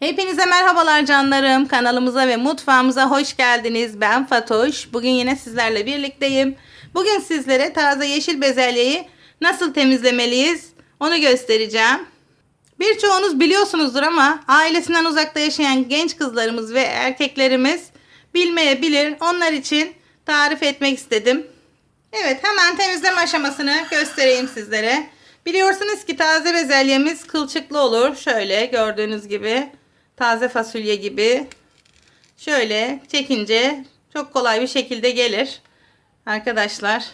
Hepinize merhabalar canlarım. Kanalımıza ve mutfağımıza hoş geldiniz. Ben Fatoş. Bugün yine sizlerle birlikteyim. Bugün sizlere taze yeşil bezelyeyi nasıl temizlemeliyiz onu göstereceğim. Birçoğunuz biliyorsunuzdur ama ailesinden uzakta yaşayan genç kızlarımız ve erkeklerimiz bilmeyebilir. Onlar için tarif etmek istedim. Evet hemen temizleme aşamasını göstereyim sizlere. Biliyorsunuz ki taze bezelyemiz kılçıklı olur. Şöyle gördüğünüz gibi taze fasulye gibi. Şöyle çekince çok kolay bir şekilde gelir. Arkadaşlar.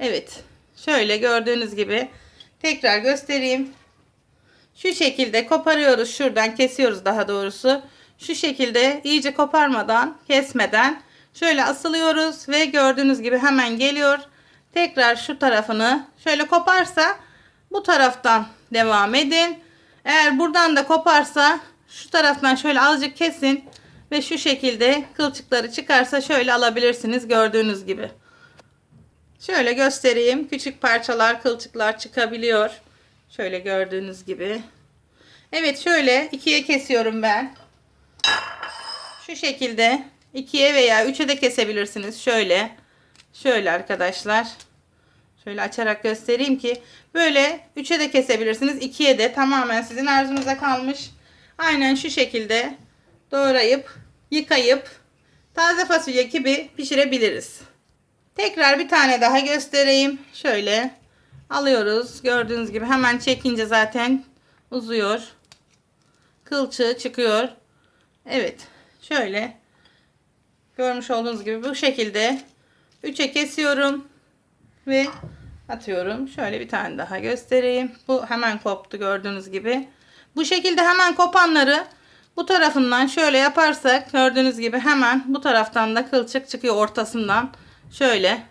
Evet. Şöyle gördüğünüz gibi tekrar göstereyim. Şu şekilde koparıyoruz. Şuradan kesiyoruz daha doğrusu. Şu şekilde iyice koparmadan, kesmeden şöyle asılıyoruz ve gördüğünüz gibi hemen geliyor. Tekrar şu tarafını şöyle koparsa bu taraftan devam edin. Eğer buradan da koparsa şu taraftan şöyle azıcık kesin ve şu şekilde kılçıkları çıkarsa şöyle alabilirsiniz gördüğünüz gibi. Şöyle göstereyim. Küçük parçalar, kılçıklar çıkabiliyor. Şöyle gördüğünüz gibi. Evet şöyle ikiye kesiyorum ben. Şu şekilde ikiye veya üçe de kesebilirsiniz. Şöyle. Şöyle arkadaşlar. Şöyle açarak göstereyim ki böyle üçe de kesebilirsiniz. ikiye de tamamen sizin arzunuza kalmış. Aynen şu şekilde doğrayıp yıkayıp taze fasulye gibi pişirebiliriz. Tekrar bir tane daha göstereyim. Şöyle alıyoruz. Gördüğünüz gibi hemen çekince zaten uzuyor. Kılçığı çıkıyor. Evet. Şöyle görmüş olduğunuz gibi bu şekilde 3'e kesiyorum ve atıyorum. Şöyle bir tane daha göstereyim. Bu hemen koptu gördüğünüz gibi. Bu şekilde hemen kopanları bu tarafından şöyle yaparsak gördüğünüz gibi hemen bu taraftan da kılçık çıkıyor ortasından. Şöyle.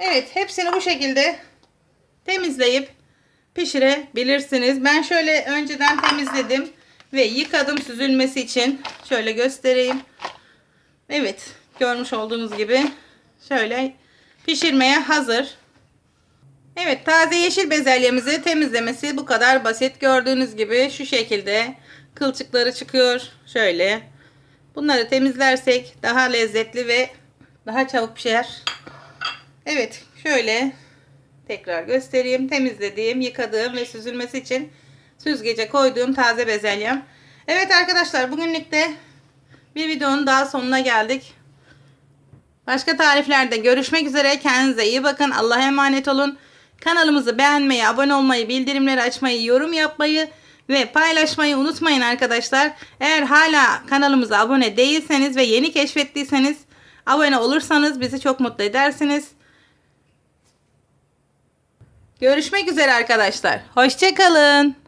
Evet hepsini bu şekilde temizleyip pişirebilirsiniz. Ben şöyle önceden temizledim ve yıkadım süzülmesi için. Şöyle göstereyim. Evet görmüş olduğunuz gibi şöyle pişirmeye hazır. Evet taze yeşil bezelyemizi temizlemesi bu kadar basit. Gördüğünüz gibi şu şekilde kılçıkları çıkıyor. Şöyle. Bunları temizlersek daha lezzetli ve daha çabuk pişer. Evet şöyle tekrar göstereyim. Temizlediğim, yıkadığım ve süzülmesi için süzgece koyduğum taze bezelyem. Evet arkadaşlar bugünlük de bir videonun daha sonuna geldik. Başka tariflerde görüşmek üzere. Kendinize iyi bakın. Allah'a emanet olun. Kanalımızı beğenmeyi, abone olmayı, bildirimleri açmayı, yorum yapmayı ve paylaşmayı unutmayın arkadaşlar. Eğer hala kanalımıza abone değilseniz ve yeni keşfettiyseniz abone olursanız bizi çok mutlu edersiniz. Görüşmek üzere arkadaşlar. Hoşçakalın.